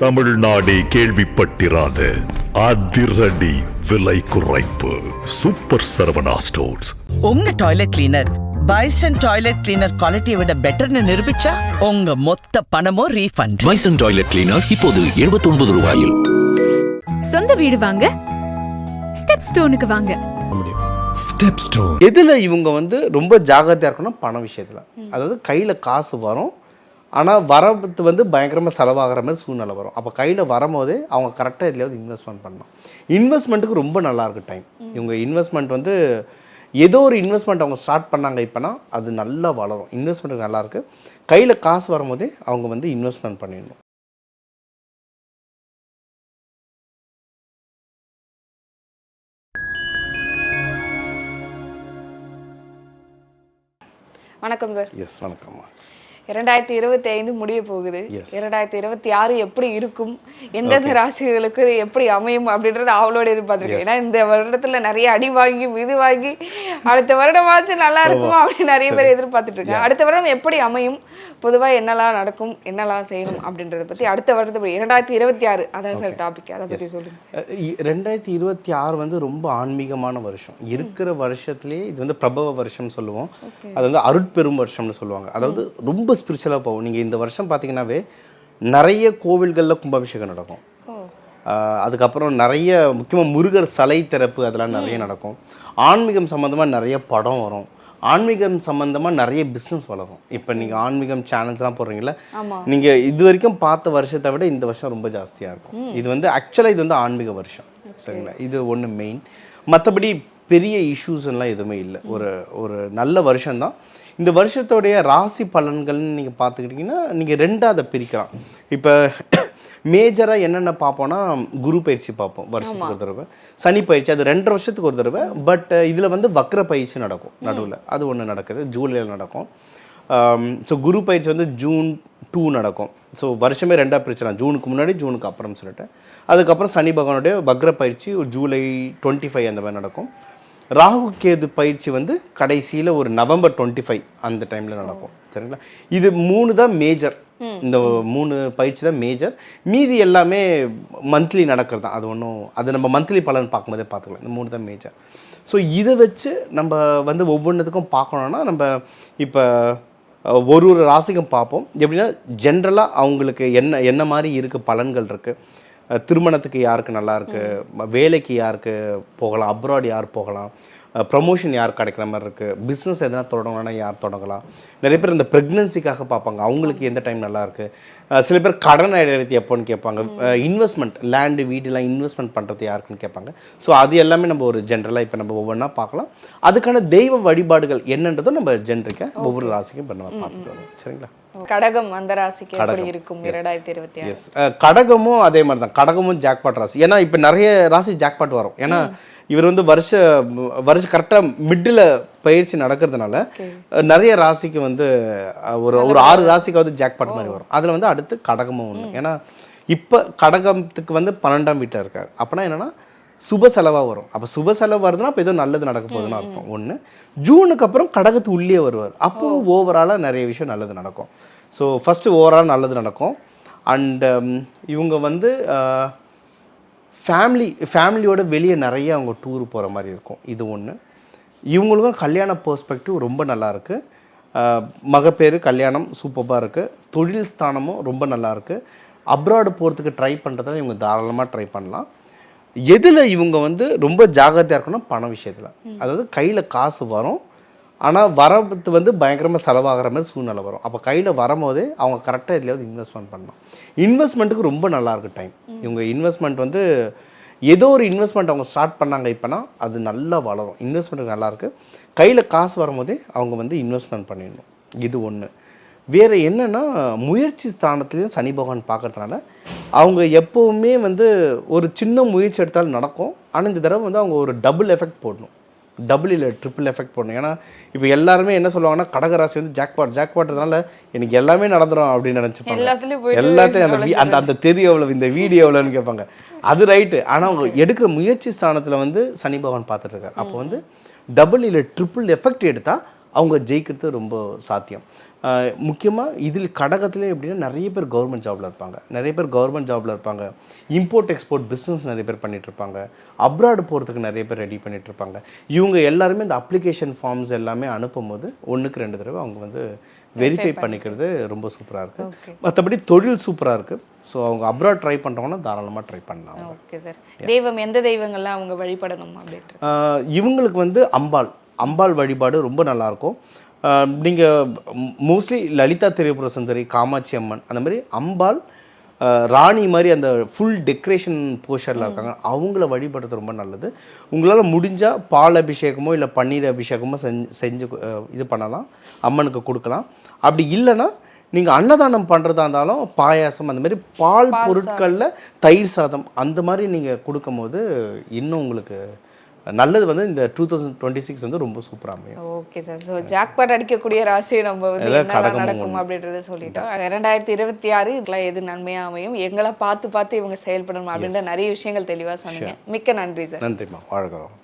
தமிழ்நாடே கேள்விப்பட்டிராத அதிரடி விலை குறைப்பு. சூப்பர் சரவணா ஸ்டோர்ஸ் உங்க toilet cleaner Bison toilet cleaner குவாலிட்டியை விட பெட்டர்னு நிரூபிச்சா உங்க மொத்த பணமும் ரீஃபண்ட் பைசன் டாய்லெட் கிளீனர் இப்போது 79 ரூபாயில். சொந்த வீடு வாங்க ஸ்டெப் ஸ்டோனுக்கு வாங்க. ஸ்டெப் ஸ்டோர் எதில் இவங்க வந்து ரொம்ப ஜாகிரதையாக இருக்கணும்? பண விஷயத்தில். அதாவது கையில் காசு வரும் ஆனால் வரது வந்து பயங்கரமாக செலவாகிற மாதிரி சூழ்நிலை வரும். அப்போ கையில் வரும்போதே அவங்க கரெக்டாக எதுலையாவது இன்வெஸ்ட்மெண்ட் பண்ணணும். இன்வெஸ்ட்மெண்ட்டுக்கு ரொம்ப நல்லா இருக்கு டைம் இவங்க இன்வெஸ்ட்மெண்ட் வந்து ஏதோ ஒரு இன்வெஸ்ட்மெண்ட் அவங்க ஸ்டார்ட் பண்ணாங்க இப்போனா அது நல்லா வளரும். இன்வெஸ்ட்மெண்ட்டுக்கு நல்லா இருக்கு. கையில் காசு வரும்போதே அவங்க வந்து இன்வெஸ்ட்மெண்ட் பண்ணிடணும். வணக்கம் சார் எஸ் வணக்கம்மா. இரண்டாயிரத்தி இருபத்தி ஐந்து முடிய போகுது. இரண்டாயிரத்தி இருபத்தி ஆறு எப்படி இருக்கும்? எந்தெந்த ராசிகளுக்கு எப்படி அமையும் அப்படின்றத அவளோட எதிர்பார்த்திருக்கேன். ஏன்னா இந்த வருடத்துல நிறைய அடி வாங்கி இது வாங்கி அடுத்த வருடமாச்சும் நல்லா இருக்குமா அப்படின்னு நிறைய பேர் எதிர்பார்த்துட்டு இருக்காங்க அடுத்த வருடம் எப்படி அமையும்? பொதுவா என்னெல்லாம் நடக்கும்? என்னெல்லாம் செய்யணும்? அப்படின்றத பத்தி அடுத்த வருடத்தை இரண்டாயிரத்தி இருபத்தி ஆறு. அதான் சார் டாபிக் அதை பத்தி சொல்லுங்க. அஹ் இ- ரெண்டாயிரத்தி இருபத்தி ஆறு வந்து ரொம்ப ஆன்மீகமான வருஷம். இருக்கிற வருஷத்துலேயே இது வந்து பிரபவ வருஷம் சொல்லுவோம். அது வந்து அருட்பெரும் வருஷம்னு சொல்லுவாங்க. அதாவது ரொம்ப ஸ்பிரிச்சுவலாக போகும் நீங்கள் இந்த வருஷம் பார்த்தீங்கன்னாவே நிறைய கோவில்களில் கும்பாபிஷேகம் நடக்கும். அதுக்கப்புறம் நிறைய முக்கியமாக முருகர் சிலை திறப்பு அதெல்லாம் நிறைய நடக்கும். ஆன்மீகம் சம்மந்தமாக நிறைய படம் வரும். ஆன்மீகம் சம்மந்தமாக நிறைய பிஸ்னஸ் வளரும். இப்போ நீங்கள் ஆன்மீகம் சேனல்ஸ்லாம் போடுறீங்களா. நீங்கள் இது வரைக்கும் பார்த்த வருஷத்தை விட இந்த வருஷம் ரொம்ப ஜாஸ்தியாக இருக்கும். இது வந்து ஆக்சுவலாக இது வந்து ஆன்மீக வருஷம். சரிங்களா? இது ஒன்று மெயின் மற்றபடி பெரிய இஷ்யூஸ் எல்லாம் எதுவுமே இல்லை. ஒரு ஒரு நல்ல வருஷம்தான். இந்த வருஷத்தோடைய ராசி பலன்கள்னு நீங்கள் பார்த்துக்கிட்டிங்கன்னா நீங்கள் ரெண்டாக அதை பிரிக்கலாம். இப்போ மேஜராக என்னென்ன பார்ப்போம்னா குரு பயிற்சி பார்ப்போம் வருஷத்துக்கு ஒரு தடவை. சனி பயிற்சி அது ரெண்டரை வருஷத்துக்கு ஒரு தடவை. பட் இதில் வந்து வக்ர பயிற்சி நடக்கும் நடுவில். அது ஒன்று நடக்குது ஜூலையில் நடக்கும். ஸோ குரு பயிற்சி வந்து ஜூன் டூ நடக்கும். ஸோ வருஷமே ரெண்டாக பிரிச்சலாம் ஜூனுக்கு முன்னாடி ஜூனுக்கு அப்புறம் சொல்லிட்டு. அதுக்கப்புறம் சனி பகவானுடைய வக்ர பயிற்சி ஒரு ஜூலை டுவெண்ட்டி ஃபைவ் அந்த மாதிரி நடக்கும். ராகு கேது பயிற்சி வந்து கடைசியில் ஒரு நவம்பர் டுவெண்ட்டி ஃபைவ் அந்த டைமில் நடக்கும். சரிங்களா? இது மூணு தான் மேஜர் இந்த மூணு பயிற்சி தான் மேஜர் மீதி எல்லாமே மந்த்லி நடக்கிறது தான். அது ஒன்றும் அது நம்ம மந்த்லி பலன் பார்க்கும்போதே பார்த்துக்கலாம். இந்த மூணு தான் மேஜர் ஸோ இதை வச்சு நம்ம வந்து ஒவ்வொன்றுத்துக்கும் பார்க்கணுன்னா நம்ம இப்போ ஒரு ஒரு ராசிக்கும் பார்ப்போம். எப்படின்னா ஜென்ரலாக அவங்களுக்கு என்ன என்ன மாதிரி இருக்குது பலன்கள் இருக்குது திருமணத்துக்கு யாருக்கு நல்லா இருக்கு ம- வேலைக்கு யாருக்கு போகலாம்? அப்ராட் யார் போகலாம்? ப்ரமோஷன் யார் கிடைக்கிற மாதிரி இருக்கு? பிஸ்னஸ் எதனா தொடங்கணும்னா யார் தொடங்கலாம்? நிறைய பேர் இந்த ப்ரெக்னன்சிக்காக பார்ப்பாங்க. அவங்களுக்கு எந்த டைம் நல்லா இருக்கு? அஹ் சில பேர் கடன் அடையிறது எப்போன்னு கேட்பாங்க. இன்வெஸ்ட்மெண்ட் லேண்டு வீடுலாம் இன்வெஸ்ட்மெண்ட் பண்ணுறது யாருக்குன்னு கேட்பாங்க. ஸோ அது எல்லாமே நம்ம ஒரு ஜென்ரலாக இப்போ நம்ம ஒவ்வொன்றா பார்க்கலாம். அதுக்கான தெய்வ வழிபாடுகள் என்னன்றதும் நம்ம ஜென்ரிக்காக ஒவ்வொரு ராசிக்கும் இப்போ நம்ம பார்த்துட்டு வரோம் சரிங்களா? கடகம் அந்த ராசிக்கு எப்படி. இருக்கும். இரண்டாயிரத்தி இருபத்தி ஆறு. கடகமும் அதே மாதிரி தான் கடகமும் ஜாக்பாட் ராசி. ஏன்னா இப்போ நிறைய ராசி ஜாக்பாட் வரும். ஏன்னா இவர் வந்து வருஷ வருஷ கரெக்டாக மிடில் பயிற்சி நடக்கிறதுனால நிறைய ராசிக்கு வந்து ஒரு ஒரு ஆறு ராசிக்காவது ஜாக்பாட் மாதிரி வரும். அதில் வந்து அடுத்து கடகமும் ஒன்று ஏன்னா இப்போ கடகத்துக்கு வந்து பன்னெண்டாம் வீட்டில் இருக்கார். அப்போனா என்னன்னா சுப செலவாக வரும். அப்போ சுப செலவு வருதுன்னா அப்போ ஏதோ நல்லது நடக்க போகுதுன்னு அர்த்தம். ஒன்று ஜூனுக்கு அப்புறம் கடகத்து உள்ளே வருவார். அப்போ ஓவராலாக நிறைய விஷயம் நல்லது நடக்கும். ஸோ ஃபஸ்ட்டு ஓவரால் நல்லது நடக்கும். அண்ட் இவங்க வந்து ஃபேமிலி ஃபேமிலியோட வெளியே நிறைய அவங்க டூர் போகிற மாதிரி இருக்கும். இது ஒன்று இவங்களுக்கும் கல்யாண பெர்ஸ்பெக்டிவ் ரொம்ப நல்லா இருக்கு. அஹ், மகப்பேறு கல்யாணம் சூப்பராக இருக்குது தொழில் ஸ்தானமும் ரொம்ப நல்லா இருக்கு. அப்ராடு போகிறதுக்கு ட்ரை பண்ணுறதுல இவங்க தாராளமாக ட்ரை பண்ணலாம். எதில் இவங்க வந்து ரொம்ப ஜாகிரதையாக இருக்கணும் பண விஷயத்தில். அதாவது கையில் காசு வரும். ஆனால் வரது வந்து பயங்கரமாக செலவாகிற மாதிரி சூழ்நிலை வரும். அப்போ கையில் வரும்போதே அவங்க கரெக்டாக எதுலையாவது இன்வெஸ்ட்மெண்ட் பண்ணணும் இன்வெஸ்ட்மெண்ட்டுக்கு ரொம்ப நல்லா இருக்கு டைம் இவங்க இன்வெஸ்ட்மெண்ட் வந்து ஏதோ ஒரு இன்வெஸ்ட்மெண்ட் அவங்க ஸ்டார்ட் பண்ணாங்க இப்போனா அது நல்லா வளரும். இன்வெஸ்ட்மெண்ட் நல்லாயிருக்கு கையில் காசு வரும்போதே அவங்க வந்து இன்வெஸ்ட்மெண்ட் பண்ணிடணும். இது ஒன்று வேறு என்னென்னா முயற்சி ஸ்தானத்துலேயும் சனி பகவான் பார்க்கறதுனால அவங்க எப்போவுமே வந்து ஒரு சின்ன முயற்சி எடுத்தாலும் நடக்கும். ஆனால் இந்த தடவை வந்து அவங்க ஒரு டபுள் எஃபெக்ட் போடணும். டபுள் இல்லை ட்ரிபிள் எஃபெக்ட் போடணும். ஏன்னா இப்போ எல்லாருமே என்ன சொல்லுவாங்கன்னா கடகராசி வந்து ஜாக்பாட் ஜாக்பாட்னால எனக்கு எல்லாமே நடந்துரும் அப்படின்னு நினச்சிப்பாங்க. எல்லாத்துலயும் எல்லாத்தையும் அந்த அந்த அந்த தெரிய எவ்வளவு இந்த வீடியோ எவ்வளோன்னு கேட்பாங்க. அது ரைட்டு ஆனால் அவங்க எடுக்கிற முயற்சி ஸ்தானத்தில் வந்து சனி பகவான் பார்த்துட்டு இருக்காரு. அப்போ வந்து டபுள் இல்லை ட்ரிபிள் எஃபெக்ட் எடுத்தால் அவங்க ஜெயிக்கிறது ரொம்ப சாத்தியம். முக்கியமாக இதில் கடகத்திலே எப்படின்னா நிறைய பேர் கவர்மெண்ட் ஜாபில் இருப்பாங்க. நிறைய பேர் கவர்மெண்ட் ஜாபில் இருப்பாங்க. இம்போர்ட் எக்ஸ்போர்ட் பிஸ்னஸ் நிறைய பேர் பண்ணிட்டு இருப்பாங்க. அப்ராடு போகிறதுக்கு நிறைய பேர் ரெடி பண்ணிட்டு இருப்பாங்க. இவங்க எல்லாருமே இந்த அப்ளிகேஷன் ஃபார்ம்ஸ் எல்லாமே அனுப்பும்போது ஒன்றுக்கு ரெண்டு தடவை அவங்க வந்து வெரிஃபை பண்ணிக்கிறது ரொம்ப சூப்பராக இருக்குது மற்றபடி தொழில் சூப்பராக இருக்குது ஸோ அவங்க அப்ராட் ட்ரை பண்ணுறவங்கன்னா தாராளமாக ட்ரை பண்ணலாம். ஓகே சார் தெய்வம் எந்த தெய்வங்கள்லாம் அவங்க வழிபடணும் அப்படின்ட்டு இவங்களுக்கு வந்து அம்பாள். அம்பாள் வழிபாடு ரொம்ப நல்லாயிருக்கும். நீங்கள் மோஸ்ட்லி லலிதா திரிபுர சுந்தரி காமாட்சி அம்மன் அந்த மாதிரி அம்பாள் ராணி மாதிரி அந்த ஃபுல் டெக்கரேஷன் போஷரில் இருக்காங்க. அவங்கள வழிபடுறது ரொம்ப நல்லது. உங்களால் முடிஞ்சால் பால் அபிஷேகமோ இல்லை பன்னீர் அபிஷேகமோ செஞ்சு செஞ்சு இது பண்ணலாம். அம்மனுக்கு கொடுக்கலாம். அப்படி இல்லைன்னா நீங்கள் அன்னதானம் பண்ணுறதா இருந்தாலும் பாயாசம் அந்த மாதிரி பால் பொருட்களில் தயிர் சாதம் அந்த மாதிரி நீங்கள் கொடுக்கும்போது இன்னும் உங்களுக்கு நல்லது வந்து இந்த டூ தௌசண்ட் டுவெண்ட்டி சிக்ஸ் வந்து ரொம்ப சூப்பராக அமையும். ஓகே சார் ஸோ ஜாக்பாட் அடிக்கக்கூடிய ராசி நம்ம வந்து என்னெல்லாம் கடகமும் நடக்கும். அப்படின்றத சொல்லிட்டோம். இரண்டாயிரத்தி இருபத்தி ஆறு இதெல்லாம் எது நன்மையா அமையும்? எங்களை பார்த்து பார்த்து இவங்க செயல்படணும் அப்படின்ற நிறைய விஷயங்கள் தெளிவா சொன்னீங்க. மிக்க நன்றி சார் நன்றிம்மா. வாழ்கிறோம்